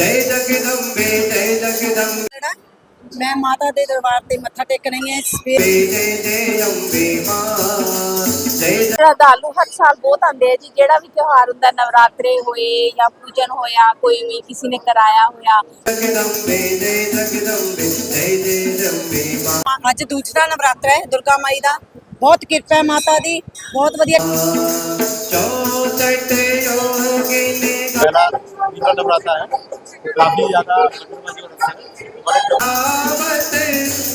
ਜੈ ਜਗਦੰਬੇ ਜੈ ਜਗਦੰਬੇ। ਜਿਹੜਾ ਮੈਂ ਮਾਤਾ ਦੇ ਦਰਬਾਰ ਤੇ ਮੱਥਾ ਟੇਕਣ ਆਈ ਹਾਂ ਸਵੇਰ ਜੈ ਜੈ ਅੰਬੇ ਮਾਂ ਜੈ ਜੈ ਸ਼ਰਧਾਲੂ ਹਰ ਸਾਲ ਬਹੁਤ ਆਉਂਦੇ ਆ ਜੀ ਜਿਹੜਾ ਵੀ ਤਿਉਹਾਰ ਹੁੰਦਾ ਨਵਰਾਤਰੇ ਹੋਏ ਜਾਂ ਪੂਜਨ ਹੋਇਆ ਕੋਈ ਵੀ ਕਿਸੇ ਨੇ ਕਰਾਇਆ ਹੋਇਆ। ਜਗਦੰਬੇ ਜੈ ਜਗਦੰਬੇ ਜੈ ਜੈ ਅੰਬੇ ਮਾਂ ਅੱਜ ਦੂਸਰਾ ਨਵਰਾਤਰਾ ਹੈ ਦੁਰਗਾ ਮਾਈ ਦਾ। ਬਹੁਤ ਕਿਰਪਾ ਹੈ ਮਾਤਾ ਦੀ ਬਹੁਤ ਵਧੀਆ। ਚੌਸਠ ਯੋਗਿਨੀ पहला तीसरा नवरात्र है काफी ज्यादा बड़े लोग गावत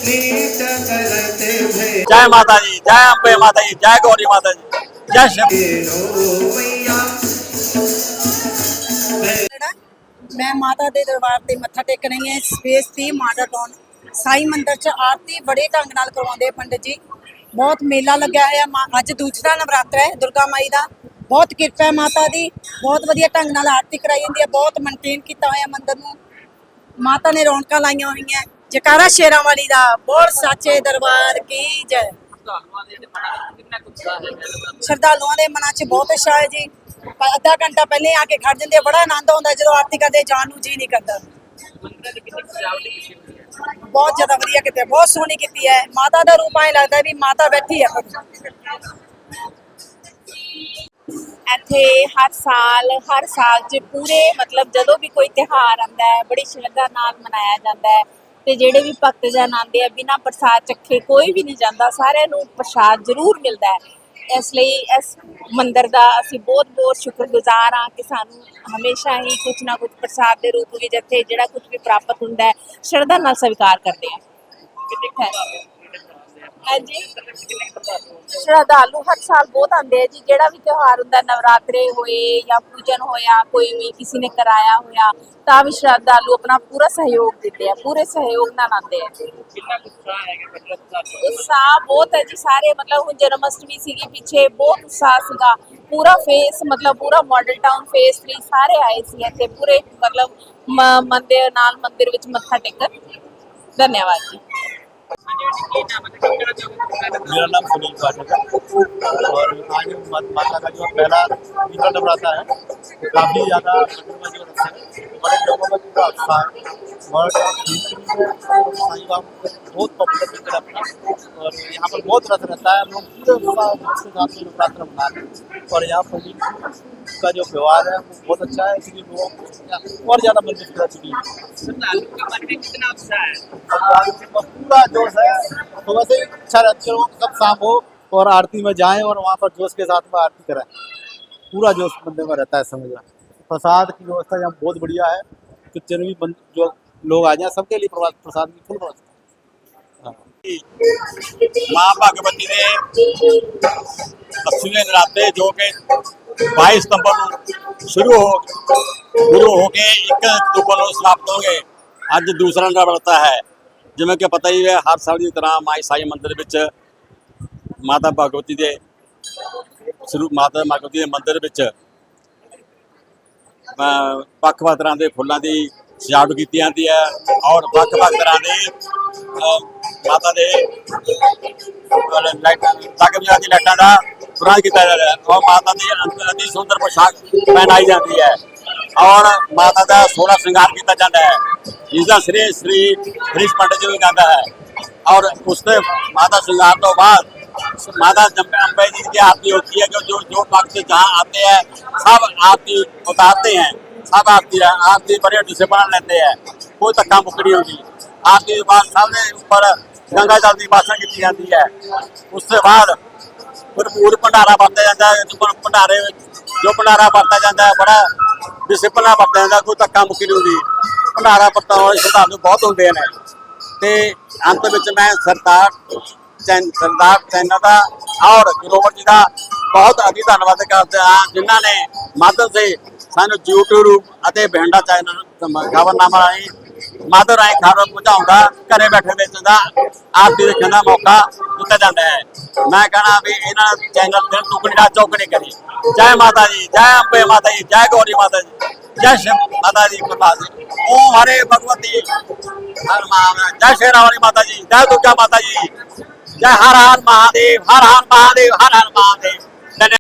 नीत करते भे जय माता जी जय अम्बे माता जी जय गौरी माता जी जय शिव रो मैया ਜਿਹੜਾ ਮੈਂ ਮਾਤਾ ਦੇ ਦਰਬਾਰ ਤੇ ਮੱਥਾ ਟੇਕਣ ਆਈ ਹਾਂ ਸਪੇਸ ਦੀ ਮਾਡਲ ਟਾਊਨ ਸਾਈ ਮੰਦਿਰ ਚ ਆਰਤੀ ਬੜੇ ਢੰਗ ਨਾਲ ਕਰਵਾਉਂਦੇ ਆ ਪੰਡਿਤ ਜੀ ਬਹੁਤ ਮੇਲਾ ਲੱਗਿਆ ਹੋਇਆ ਮਾ- ਅੱਜ ਦੂਸਰਾ ਨਵਰਾਤਰਾ ਹੈ ਦੁਰਗਾ ਮਾਈ ਦਾ ਬਹੁਤ ਕਿਰਪਾ ਹੈ ਮਾਤਾ ਦੀ ਬਹੁਤ ਵਧੀਆ ਢੰਗ ਨਾਲ ਆਰਤੀ ਕਰਾਈ ਜਾਂਦੀ ਹੈ, ਬਹੁਤ ਮੇਨਟੇਨ ਕੀਤਾ ਹੋਇਆ ਮੰਦਿਰ ਨੂੰ। ਮਾਤਾ ਨੇ ਰੌਣਕਾਂ ਲਾਈਆਂ ਹੋਈਆਂ। ਜਕਾਰਾ ਸ਼ੇਰਾਂ ਵਾਲੀ ਦਾ, ਬੋਲ ਸਾਚੇ ਦਰਬਾਰ ਕੀ ਜੈ। ਸ਼ਰਧਾਲੂਆਂ ਦੇ ਮਨਾਂ 'ਚ ਬਹੁਤ ਉਤਸ਼ਾਹ ਹੈ ਜੀ। ਅੱਧਾ ਘੰਟਾ ਪਹਿਲੇ ਆ ਕੇ ਖੜ ਜਾਂਦੇ ਬੜਾ ਆਨੰਦ ਆਉਂਦਾ ਜਦੋਂ ਆਰਤੀ ਕਰਦੇ, ਜਾਣ ਨੂੰ ਜੀ ਨਹੀਂ ਕਰਦਾ। ਬਹੁਤ ਜ਼ਿਆਦਾ ਵਧੀਆ ਕੀਤੀ ਬਹੁਤ ਸੋਹਣੀ ਕੀਤੀ ਹੈ। ਮਾਤਾ ਦਾ ਰੂਪ ਐ ਲੱਗਦਾ ਵੀ ਮਾਤਾ ਬੈਠੀ ਹੈ। ਇੱਥੇ ਹਰ ਸਾਲ ਹਰ ਸਾਲ 'ਚ ਪੂਰੇ ਮਤਲਬ ਜਦੋਂ ਵੀ ਕੋਈ ਤਿਉਹਾਰ ਆਉਂਦਾ ਹੈ, ਬੜੀ ਸ਼ਰਧਾ ਨਾਲ ਮਨਾਇਆ ਜਾਂਦਾ ਹੈ ਤੇ ਜਿਹੜੇ ਵੀ ਭਗਤ ਜਨ ਆਉਂਦੇ ਆ, ਬਿਨਾਂ ਪ੍ਰਸਾਦ ਚੱਖੇ ਕੋਈ ਵੀ ਨਹੀਂ ਜਾਂਦਾ, ਸਾਰਿਆਂ ਨੂੰ ਪ੍ਰਸਾਦ ਜ਼ਰੂਰ ਮਿਲਦਾ ਹੈ। ਇਸ ਲਈ ਇਸ ਮੰਦਰ ਦਾ ਅਸੀਂ ਬਹੁਤ ਬਹੁਤ ਸ਼ੁਕਰਗੁਜ਼ਾਰ ਹਾਂ ਕਿ ਸਾਨੂੰ ਹਮੇਸ਼ਾ ਹੀ ਕੁਝ ਨਾ ਕੁਝ ਪ੍ਰਸਾਦ ਦੇ ਰੂਪ ਵਿੱਚ ਇੱਥੇ ਜਿਹੜਾ ਕੁਝ ਵੀ ਪ੍ਰਾਪਤ ਹੁੰਦਾ ਹੈ, ਸ਼ਰਧਾ ਨਾਲ ਸਵੀਕਾਰ ਕਰਦੇ ਹਾਂ। ਹਾਂਜੀ। ਸ਼ਰਧਾਲੂ ਹਰ ਸਾਲ ਬਹੁਤ ਆਉਂਦੇ ਆ ਜੀ। ਜਿਹੜਾ ਵੀ ਤਿਉਹਾਰ ਹੁੰਦਾ ਨਵਰਾਤਰੇ ਹੋਏ ਜਾਂ ਪੂਜਨ ਹੋਇਆ ਕੋਈ ਵੀ ਕਿਸੇ ਨੇ ਕਰਾਇਆ ਹੋਇਆ ਤਾਂ ਵੀ ਸ਼ਰਧਾਲੂ ਆਪਣਾ ਪੂਰਾ ਸਹਿਯੋਗ ਦਿੰਦੇ ਆ ਪੂਰੇ ਸਹਿਯੋਗ ਨਾਲ ਆਉਂਦੇ ਆ। ਉਤਸ਼ਾਹ ਬਹੁਤ ਹੈ ਜੀ ਸਾਰੇ ਮਤਲਬ ਹੁਣ ਜਨਮ ਅਸ਼ਟਮੀ ਸੀਗੀ ਪਿੱਛੇ ਬਹੁਤ ਉਤਸ਼ਾਹ ਸੀਗਾ। ਪੂਰਾ ਫੇਸ ਮਤਲਬ ਪੂਰਾ ਮਾਡਲ ਟਾਊਨ ਫੇਸ 3 ਸਾਰੇ ਆਏ ਸੀ ਇੱਥੇ ਪੂਰੇ ਮਤਲਬ ਮ- ਮੰਦਿਰ ਨਾਲ ਮੰਦਿਰ ਵਿੱਚ ਮੱਥਾ ਟੇਕਣ। ਧੰਨਵਾਦ ਜੀ। मेरा नाम सुनील पाठक है और आज मा- माता का जो पहला तीसरा नवरात्र है काफी ज्यादा बड़े लोगों में पूरा उत्साह है और साईं बाबा बहुत पॉपुलर अपना और यहाँ पर बहुत रस रहता है। लोग पूरे साथ में नवरात्र हैं और यहाँ पर भी का जो व्यवहार है वो बहुत अच्छा है इसलिए लोगों को और ज़्यादा मंदिर चुकी है। पूरा जोश है। तो वैसे अच्छा रहती है सब शाम हो और आरती में जाएँ और वहाँ पर जोश के साथ में आरती कराएँ। पूरा जोश मंदिर में रहता है समझ प्रसाद की व्यवस्था यहाँ बहुत बढ़िया है। जितने भी जो लोग आ जाए सबके लिए प्रसाद प्रसाद की फुल व्यवस्था ਮਾਂ ਭਗਵਤੀ ਦੇ ਅਸੂਲੇ ਨਰਾਤੇ ਜੋ ਕਿ 22 ਸਤੰਬਰ ਨੂੰ ਸ਼ੁਰੂ ਹੋ ਗੁਰੂ ਹੋ ਕੇ 1 ਅਕਤੂਬਰ ਨੂੰ ਸਮਾਪਤ ਹੋਗੇ ਅੱਜ ਦੂਸਰਾ ਨਰਾਤਾ ਹੈ ਜਿਵੇਂ ਕਿ ਪਤਾ ਹੀ ਹੈ ਹਰ ਸਾਲ ਦੀ ਤਰ੍ਹਾਂ ਮਾਈ ਸਾਈ ਮੰਦਿਰ ਵਿੱਚ ਮਾਤਾ ਭਗਵਤੀ ਦੇ ਸ਼ੁਰੂ ਮਾਤਾ ਭਗਵਤੀ ਦੇ ਮੰਦਿਰ ਵਿੱਚ ਅਹ ਵੱਖ-ਵੱਖ ਤਰ੍ਹਾਂ ਦੇ ਫੁੱਲਾਂ ਦੀ ਸਜਾਵਟ ਕੀਤੀ ਜਾਂਦੀ ਹੈ ਔਰ ਵੱਖ-ਵੱਖ ਤਰ੍ਹਾਂ ਦੇ ਅਹ ਮਾਤਾ ਦੇ ਲਾਈਟਾਂ ਤੱਕ ਦੀ ਲਾਈਟਾਂ ਦਾ ਪ੍ਰਬੰਧ ਕੀਤਾ ਜਾ ਰਿਹਾ ਹੈ ਔਰ ਮਾਤਾ ਦੀ ਅੰਦਰ ਅਤੀ ਸੁੰਦਰ ਪੋਸ਼ਾਕ ਪਹਿਨਾਈ ਜਾਂਦੀ ਹੈ ਔਰ ਮਾਤਾ ਦਾ ਸੋਹਣਾ ਸ਼ਿੰਗਾਰ ਕੀਤਾ ਜਾਂਦਾ ਹੈ ਜਿਸ ਦਾ ਸ੍ਰੀ ਸ੍ਰੀ ਹਰੀਸ਼ ਪੰਡਤ ਜੀ ਵੀ ਗਾਉਂਦਾ ਹੈ और उसके माता श्रृंगार तो बाद माता जम्बे अम्बे जी की आरती होती है जो जो जो भक्त जहाँ आते हैं सब आरती उतारते हैं सब आरती है आरती बड़े डिसिप्लिन लेते हैं कोई धक्का मुक्की नहीं होगी आरती के बाद सबने ऊपर गंगा जल की भाषण की जाती है उसके बाद भरपूर भंडारा वरता जाता है जो भंडारे जो भंडारा वरता जाता है बड़ा डिसिप्लिन वरता जाता है कोई धक्का मुक्की नहीं होगी ਭੰਡਾਰਾ ਵਰਤਾਉਣ ਵਾਲੇ ਸ਼ਰਧਾਲੂ ਬਹੁਤ ਹੁੰਦੇ ਨੇ ਤੇ ਅੰਤ ਵਿੱਚ ਮੈਂ ਸਰਦਾਰ ਚੈਨ ਸਰਦਾਰ ਚੈਨਲ ਦਾ ਔਰ ਗਰੋਵਰ ਜੀ ਦਾ ਬਹੁਤ ਅਧਿ ਧੰਨਵਾਦ ਕਰਦੇ ਹਾਂ ਜਿਨ੍ਹਾਂ ਨੇ ਮਾਧਵ ਸੇ ਸਾਨੂੰ YouTube ਅਤੇ ਬਹਿੰਡਾ ਚੈਨਲ ਖਬਰਨਾਮਾ ਰਾਹੀਂ ਮਾਧਵ ਰਾਏ ਖਬਰ ਪਹੁੰਚਾਉਂਦਾ, ਘਰੇ ਬੈਠੇ ਵੇਚਦਾ, ਆਪ ਦੀ ਰੱਖਣ ਮੌਕਾ ਦਿੱਤਾ ਜਾਂਦਾ ਹੈ। ਮੈਂ ਕਹਣਾ ਵੀ ਇਹਨਾਂ ਚੈਨਲ ਤੇ ਟੁਕੜੀ ਦਾ ਚੌਕੜੀ ਕਰੀ ਜੈ ਮਾਤਾ ਜੀ, ਜੈ ਅੰਬੇ ਮਾਤਾ ਜੀ, ਜੈ ਗੋਰੀ ਮਾਤਾ ਜੀ, ਜੈ ਸ਼ਿਵ ਮਾਤਾ ਜੀ ਪ੍ਰਭਾਤ ਜੀ ਓਮ ਹਰੇ ਭਗਵਤੀ ਹਰ ਮਾਤਾ ਜੈ ਸ਼ੇਰਾਵਾਲੀ ਮਾਤਾ ਜੀ, ਜੈ ਦੁਰਗਾ ਮਾਤਾ ਜੀ। ਜੈ ਹਰ ਹਰ ਮਹਾਦੇਵ, ਹਰ ਹਰ ਮਹਾਦੇਵ, ਹਰ ਹਰ ਮਹਾਦੇਵ।